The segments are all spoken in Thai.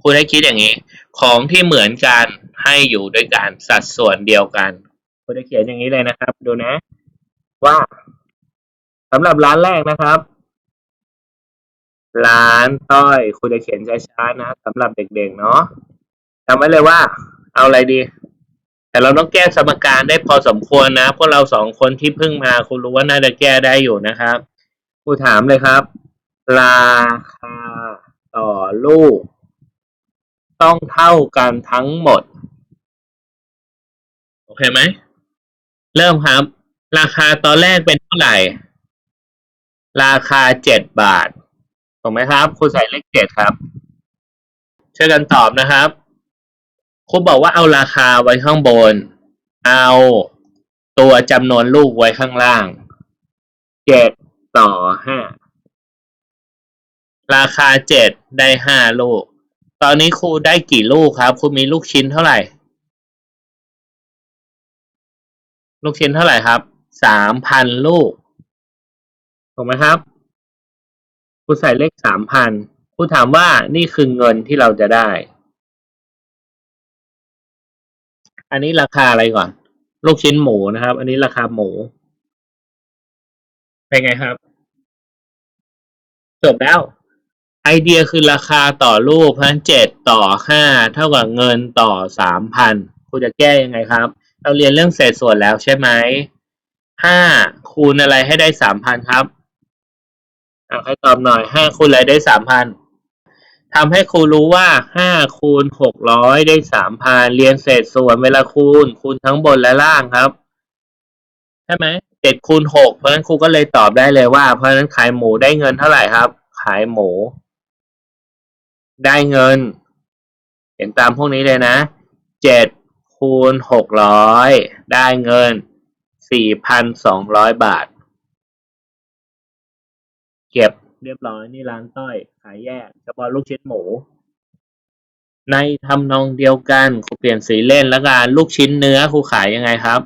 ครูได้คิดอย่างนี้ ของที่เหมือนกันให้อยู่ด้วยกันสัดส่วนเดียวกันครูจะเขียนอย่างนี้เลยนะครับ ดูนะ ว่าสำหรับร้านแรกนะครับร้านต้อยครูจะเขียนช้าๆนะสำหรับเด็กๆเนาะจำไว้เลยว่า เอาอะไรดี แต่เราต้องแก้สมการได้พอสมควรนะพวกเราสองคนที่เพิ่งมาครูรู้ว่าน่าจะแก้ได้อยู่นะครับครูถามเลยครับราคาต่อลูก ต้องเท่ากันทั้งหมด โอเคไหม เริ่มครับ ราคาตอนแรกเป็นเท่าไหร่ ราคาเจ็ดบาท ถูกไหมครับครูใส่เลขเจ็ดครับ ช่วยกันตอบนะครับครูบอกว่าเอาราคาไว้ข้างบน เอาตัวจำนวนลูกไว้ข้างล่าง เจ็ดต่อห้า ราคาเจ็ดได้ห้าลูก ตอนนี้ครูได้กี่ลูกครับ ครูมีลูกชิ้นเท่าไหร่ ลูกชิ้นเท่าไหร่ครับ สามพันลูก ถูกไหมครับ ครูใส่เลขสามพัน ครูถามว่านี่คือเงินที่เราจะได้ อันนี้ราคาอะไรก่อน ลูกชิ้นหมูนะครับ อันนี้ราคาหมู เป็นไงครับ จบแล้ว ไอเดียคือราคาต่อลูกพันเจ็ดต่อห้าเท่ากับเงินต่อสามพันคุณจะแก้ยังไงครับ เราเรียนเรื่องเศษส่วนแล้วใช่ไหมห้าคูณอะไรให้ได้สามพันครับอะใครตอบหน่อยห้าคูณอะไรได้สามพันทำให้ครูรู้ว่าห้าคูณหกร้อยได้สามพันเรียนเศษส่วนเวลาคูณ คูณทั้งบนและล่างครับ ใช่ไหมเจ็ดคูณหกเพราะฉะนั้นครูก็เลยตอบได้เลยว่า เพราะฉะนั้นขายหมูได้เงินเท่าไหร่ครับ ขายหมู ได้เงิน เห็นตามพวกนี้เลยนะเจ็ดคูณหกร้อยได้เงินสี่พันสองร้อยบาท เก็บเรียบร้อยนี่ร้านต้อยขายแยกเฉพาะลูกชิ้นหมู ในทำนองเดียวกันครูเปลี่ยนสีเล่นแล้วกันลูกชิ้นเนื้อครูขายยังไงครับ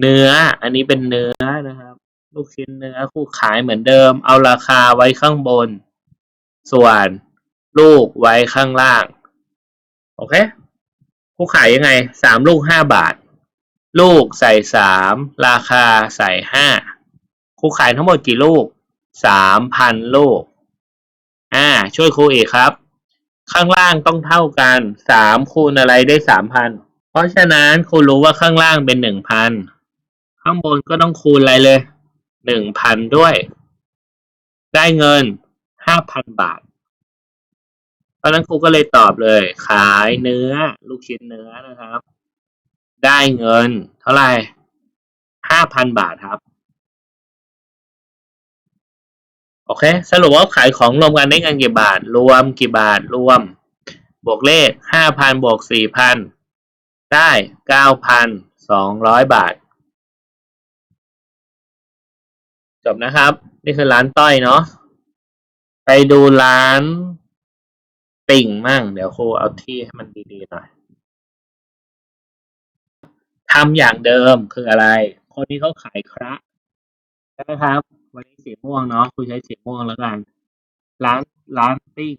เนื้ออันนี้เป็นเนื้อนะครับ ลูกชิ้นเนื้อครูขายเหมือนเดิม เอาราคาไว้ข้างบน ส่วนลูกไว้ข้างล่าง โอเคครูขายยังไงสามลูกห้าบาท ลูกใส่สามราคาใส่ห้าครูขายทั้งหมดกี่ลูกสามพันลูก อ่า ช่วยครูอีกครับ ข้างล่างต้องเท่ากันสามคูณอะไรได้สามพันเพราะฉะนั้นครูรู้ว่าข้างล่างเป็นหนึ่งพันข้างบนก็ต้องคูณอะไรเลยหนึ่งพันด้วย ได้เงิน ห้าพันบาท เพราะนั้นครูก็เลยตอบเลย ขายเนื้อ ลูกชิ้นเนื้อนะครับ ได้เงิน เท่าไหร่ห้าพันบาทครับ โอเค สรุปว่าขายของรวมกันได้เงินกี่บาท รวมกี่บาท รวม บวกเลขห้าพันบวกสี่พันได้เก้าพันสองร้อยบาท จบนะครับ นี่คือร้านต้อยเนาะ ไปดูร้านติ่งมั่ง เดี๋ยวครูเอาที่ให้มันดีๆหน่อยทำอย่างเดิมคืออะไร คนนี้เขาขายคระใช่ไหมครับ วันนี้สีม่วงเนาะครูใช้สีม่วงแล้วกัน ร้านร้านติ้ง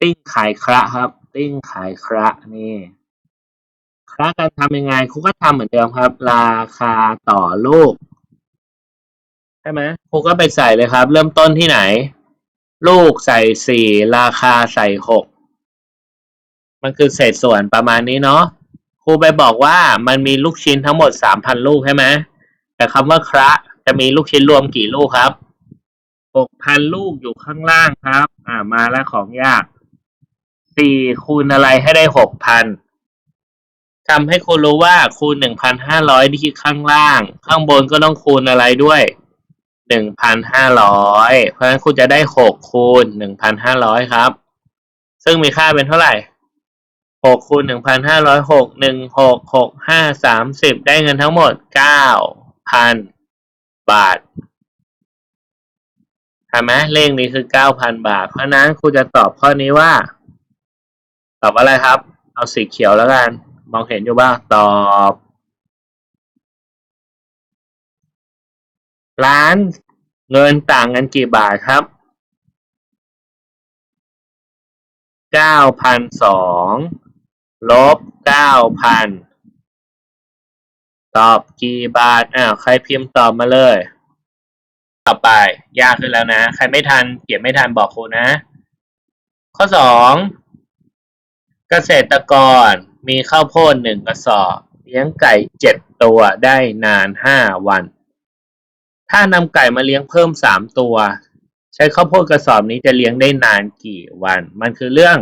ติ้งขายคระครับ ติ้งขายคระนี่คระการทำยังไงครูก็ทำเหมือนเดิมครับ ราคาต่อลูกใช่ไหมครูก็ไปใส่เลยครับ เริ่มต้นที่ไหน ลูกใส่สี่ราคาใส่หกมันคือเศษส่วนประมาณนี้เนาะครูไปบอกว่ามันมีลูกชิ้นทั้งหมดสามพันลูกใช่ไหมแต่คำว่าคระจะมีลูกชิ้นรวมกี่ลูกครับหกพันลูกอยู่ข้างล่างครับ อ่ามาแล้วของยากสี่คูณอะไรให้ได้หกพันทำให้คุณรู้ว่าคูณหนึ่งพันห้าร้อยที่ข้างล่าง ข้างบนก็ต้องคูณอะไรด้วย หนึ่งพันห้าร้อยเพราะฉะนั้นคุณจะได้หกคูณหนึ่งพันห้าร้อยครับ ซึ่งมีค่าเป็นเท่าไหร่หกคูณหนึ่งพันห้าร้อยหกหนึ่งหกหกห้าสามสิบได้เงินทั้งหมดเก้าพันบาทใช่ไหมเลขนี้คือเก้าพันบาท เพราะนั้นครูจะตอบข้อนี้ว่า ตอบอะไรครับ เอาสีเขียวแล้วกัน มองเห็นอยู่บ้างตอบ ร้าน เงินต่างกันกี่บาทครับเก้าพันสองลบเก้าพันตอบกี่บาทอ้าวใครพิมพ์ตอบมาเลย ต่อไป ยากขึ้นแล้วนะ ใครไม่ทันเขียนไม่ทันบอกครูนะ ข้อสองเกษตรกรมีข้าวโพดหนึ่งกระสอบ เลี้ยงไก่เจ็ดตัวได้นานห้าวัน ถ้านำไก่มาเลี้ยงเพิ่มสามตัว ใช้ข้าวโพดกระสอบนี้จะเลี้ยงได้นานกี่วัน มันคือเรื่อง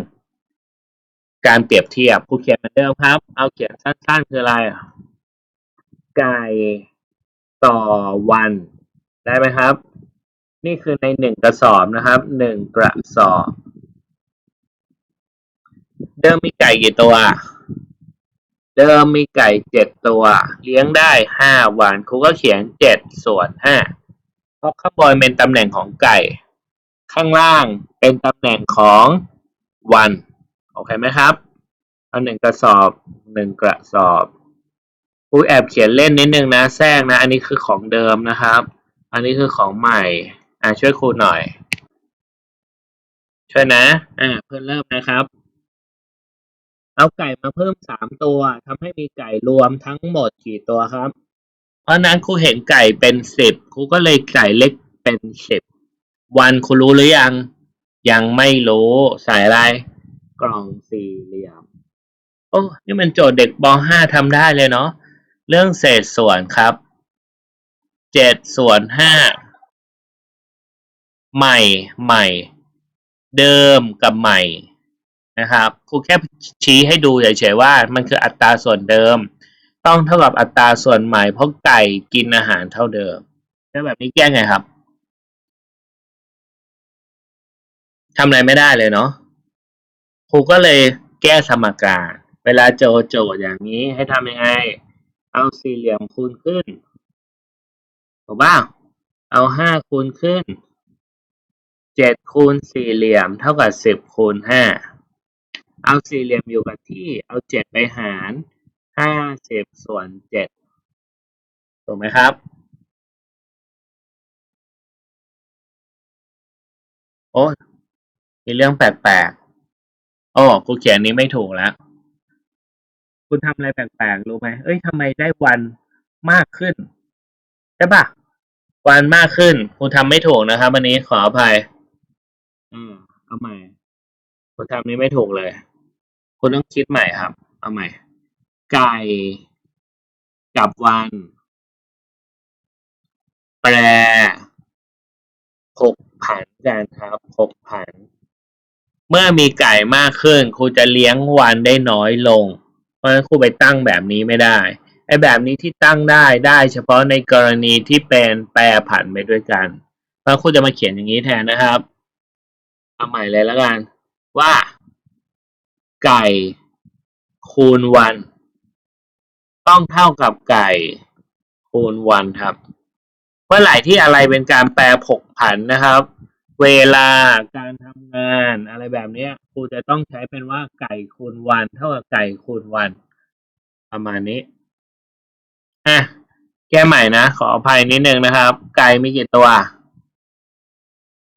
การเปรียบเทียบครูเขียนเหมือนเดิมครับ เอาเขียนสั้นๆคืออะไรไก่ต่อวัน ได้ไหมครับ นี่คือในหนึ่งกระสอบนะครับหนึ่งกระสอบ เดิมมีไก่กี่ตัว เดิมมีไก่เจ็ดตัว เลี้ยงได้ห้าวันครูก็เขียนเจ็ดส่วนห้าเพราะข้างบนเป็นตำแหน่งของไก่ ข้างล่างเป็นตำแหน่งของวันโอเคไหมครับเอาหนึ่งกระสอบหนึ่งกระสอบครูแอบเขียนเล่นนิดนึงนะแทรกนะ อันนี้คือของเดิมนะครับ อันนี้คือของใหม่ อ่าช่วยครูหน่อย ช่วยนะ อ่าเพื่อนเริ่มนะครับ เอาไก่มาเพิ่มสามตัวทำให้มีไก่รวมทั้งหมดกี่ตัวครับ เพราะนั้นครูเห็นไก่เป็นสิบครูก็เลยไก่เล็กเป็นสิบวันครูรู้หรือยัง ยังไม่รู้ใส่อะไร กล่องสี่เหลี่ยม โอ้นี่มันโจทย์เด็กป .5 ทำได้เลยเนาะเรื่องเศษส่วนครับเจ็ดส่วนห้าใหม่ใหม่ เดิมกับใหม่ นะครับครูแค่ชี้ให้ดูเฉยๆว่า มันคืออัตราส่วนเดิม ต้องเท่ากับอัตราส่วนใหม่เพราะไก่กินอาหารเท่าเดิมแล้วแบบนี้แก้ไงครับทำอะไรไม่ได้เลยเนาะครูก็เลยแก้สมการ เวลาโจโจทย์อย่างนี้ให้ทำยังไง เอาสี่เหลี่ยมคูณขึ้นถูกป่ะเอาห้าคูณขึ้นเจ็ดคูณสี่เหลี่ยม เท่ากับสิบคูณห้า เอาสี่เหลี่ยมอยู่กับที่เอาเจ็ดไปหารห้าสิบส่วนเจ็ดถูกไหมครับ โอ้มีเรื่องแปลกๆโอ้กูเขียนนี้ไม่ถูกแล้ว คุณทำอะไรแปลกๆรู้ไหมเอ้ยทำไมได้วันมากขึ้นใช่ปะวันมากขึ้น คุณทำไม่ถูกนะครับวันนี้ขออภัย อืมเอาใหม่ คุณทำนี้ไม่ถูกเลย คุณต้องคิดใหม่ครับ เอาใหม่ ไก่กับวัน แปรผกผันกันครับผกผัน เมื่อมีไก่มากขึ้นครูจะเลี้ยงวันได้น้อยลง เพราะฉะนั้นครูไปตั้งแบบนี้ไม่ได้ไอ้แบบนี้ที่ตั้งได้ได้เฉพาะในกรณีที่เป็นแปรผันไปด้วยกัน เพราะครูจะมาเขียนอย่างนี้แทนนะครับ เอาใหม่เลยแล้วกัน ว่า ไก่ คูณวัน ต้องเท่ากับไก่ คูณวันครับ เมื่อไหร่ที่อะไรเป็นการแปรผกผันนะครับ เวลาการทำงานอะไรแบบนี้ครูจะต้องใช้เป็นว่าไก่คูณวัน เท่ากับไก่คูณวัน ประมาณนี้อะแก้ใหม่นะ ขออภัยนิดนึงนะครับ ไก่มีกี่ตัว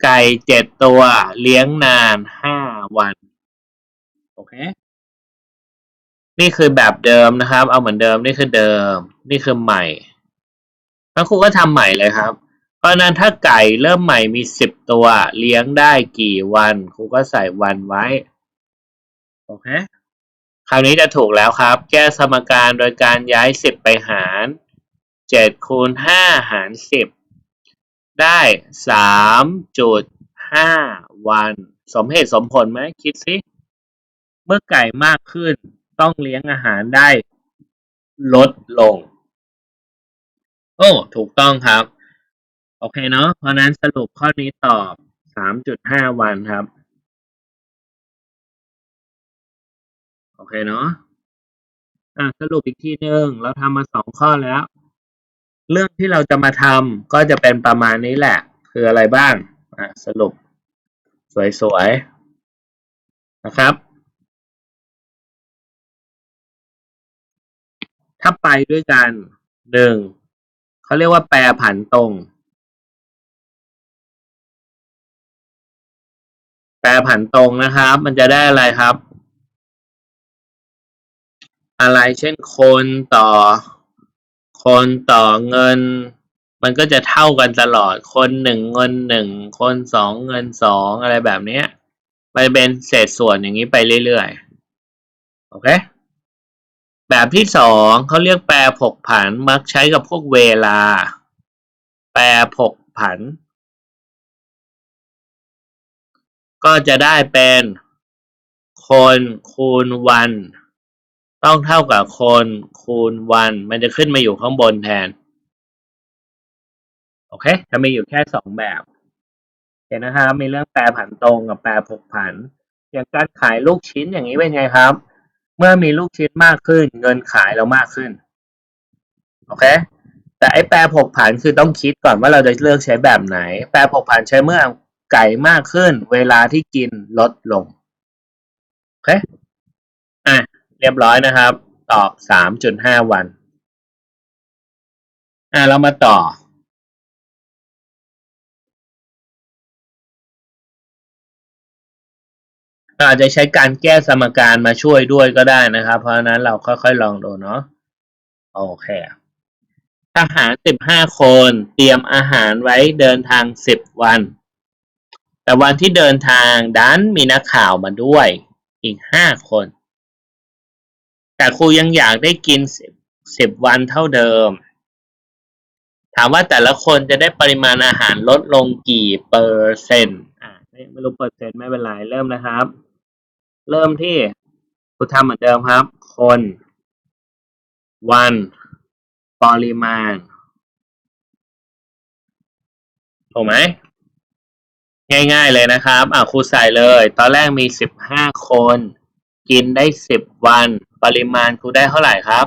ไก่เจ็ดตัว เลี้ยงนานห้า วัน โอเค นี่คือแบบเดิมนะครับ เอาเหมือนเดิม นี่คือเดิม นี่คือใหม่แล้วครูก็ทำใหม่เลยครับ เพราะนั้นถ้าไก่เริ่มใหม่มีสิบตัว เลี้ยงได้กี่วันครูก็ใส่วันไว้ โอเคคราวนี้จะถูกแล้วครับ แก้สมการโดยการย้ายสิบไปหารเจ็ดคูณห้าหารสิบได้สามจุดห้าวัน สมเหตุสมผลไหมคิดสิเมื่อไก่มากขึ้นต้องเลี้ยงอาหารได้ลดลง โอ้ ถูกต้องครับ โอเคเนาะเพราะนั้นสรุปข้อนี้ตอบสามจุดห้าวันครับ โอเคเนาะอะสรุปอีกทีหนึ่งเราทำมาสองข้อแล้ว เรื่องที่เราจะมาทำก็จะเป็นประมาณนี้แหละ คืออะไรบ้างอะสรุป สวยๆ นะครับ ถ้าไปด้วยกันหนึ่งเขาเรียกว่าแปรผันตรง แปรผันตรงนะครับ มันจะได้อะไรครับ อะไรเช่นคนต่อ คนต่อเงิน มันก็จะเท่ากันตลอดคนหนึ่งเงินหนึ่งคนสองเงินสองอะไรแบบนี้มันเป็นเศษส่วนอย่างนี้ไปเรื่อยๆโอเคแบบที่สองเขาเรียกแปรผกผันมักใช้กับพวกเวลา แปรผกผัน ก็จะได้เป็นคนคูณวัน ต้องเท่ากับคนคูณวัน มันจะขึ้นมาอยู่ข้างบนแทน โอเคจะมีอยู่แค่สองแบบเห็นนะครับมีเรื่องแปรผันตรงกับแปรผกผัน อย่างการขายลูกชิ้นอย่างนี้เป็นไงครับ เมื่อมีลูกชิ้นมากขึ้น เงินขายเรามากขึ้นโอเคแต่ไอ้แปรผกผันคือต้องคิดก่อนว่าเราจะเลือกใช้แบบไหน แปรผกผันใช้เมื่อไก่มากขึ้น เวลาที่กินลดลงโอเคอะเรียบร้อยนะครับ ตอบสามจุดห้าวัน อะเรามาต่อ อาจจะใช้การแก้สมการมาช่วยด้วยก็ได้นะครับ เพราะนั้นเราค่อยๆลองดูเนาะโอเคทหารสิบห้าคนเตรียมอาหารไว้เดินทางสิบวัน แต่วันที่เดินทางดันมีนักข่าวมาด้วยอีกห้าคน แต่ครูยังอยากได้กินสิบสิบวันเท่าเดิม ถามว่าแต่ละคนจะได้ปริมาณอาหารลดลงกี่เปอร์เซ็นต์อ่าไม่ไม่รู้เปอร์เซ็นต์ไม่เป็นไรเริ่มนะครับ เริ่มที่ครูทำเหมือนเดิมครับ คน วัน ปริมาณ ถูกไหม ง่ายๆเลยนะครับ อ่าครูใส่เลย ตอนแรกมีสิบห้าคน กินได้สิบวัน ปริมาณครูได้เท่าไหร่ครับ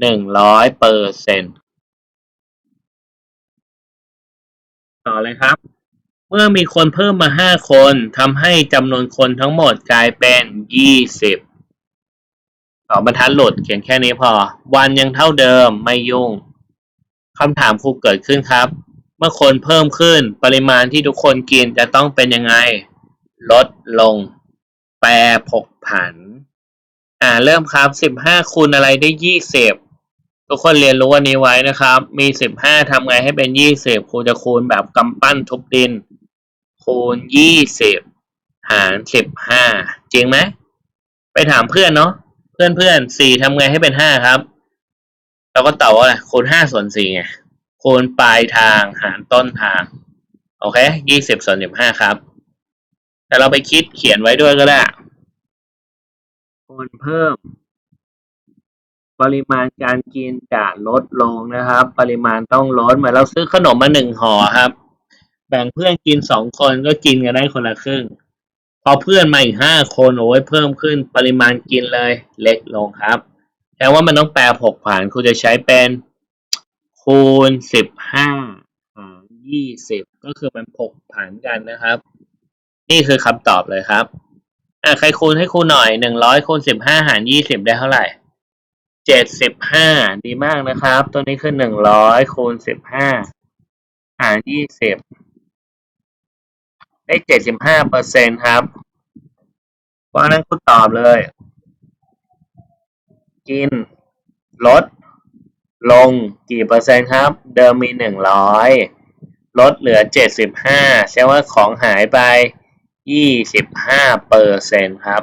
หนึ่งร้อยเปอร์เซ็นต์ต่อเลยครับ เมื่อมีคนเพิ่มมาห้าคนทำให้จำนวนคนทั้งหมดกลายเป็นยี่สิบสองบรรทัดหลุดเขียนแค่นี้พอ วันยังเท่าเดิมไม่ยุ่งคำถามครูเกิดขึ้นครับ เมื่อคนเพิ่มขึ้นปริมาณที่ทุกคนกินจะต้องเป็นยังไง ลดลง แปรผกผัน อ่าเริ่มครับสิบห้าคูณอะไรได้ยี่สิบทุกคนเรียนรู้วันนี้ไว้นะครับ มีสิบห้าทำไงให้เป็นยี่สิบครูจะคูณแบบกำปั้นทุบดิน คูณยี่สิบหารสิบห้าจริงไหมไปถามเพื่อนเนาะเพื่อนเพื่อนสี่ทำไงให้เป็นห้าครับ เราก็ตอบว่าอะไรคูณห้าส่วนสี่ไงคูณปลายทางหารต้นทาง โอเคยี่สิบส่วนสิบห้าครับ แต่เราไปคิดเขียนไว้ด้วยก็ได้คูณเพิ่ม ปริมาณการกินจะลดลงนะครับ ปริมาณต้องลดเหมือนเราซื้อขนมมาหนึ่งห่อครับ แบ่งเพื่อนกินสองคนก็กินกันได้คนละครึ่ง พอเพื่อนมาอีกห้าคนโอ้ยเพิ่มขึ้นปริมาณกินเลยเล็กลงครับแต่ว่ามันต้องแปลผกผันครูจะใช้เป็นคูณสิบห้าหารยี่สิบก็คือมันผกผันกันนะครับ นี่คือคำตอบเลยครับอะใครคูณให้ครูหน่อยหนึ่งร้อยคูณสิบห้าหารยี่สิบได้เท่าไหร่เจ็ดสิบห้าดีมากนะครับ ตัวนี้คือหนึ่งร้อยคูณสิบห้าหารยี่สิบ ได้เจ็ดสิบห้าเปอร์เซ็นครับเพราะนั้นคุณตอบเลย กิน ลด ลงกี่เปอร์เซ็นต์ครับ เดิมมีหนึ่งร้อยลดเหลือเจ็ดสิบห้าแสดงว่าของหายไปยี่สิบห้าเปอร์เซ็นต์ครับ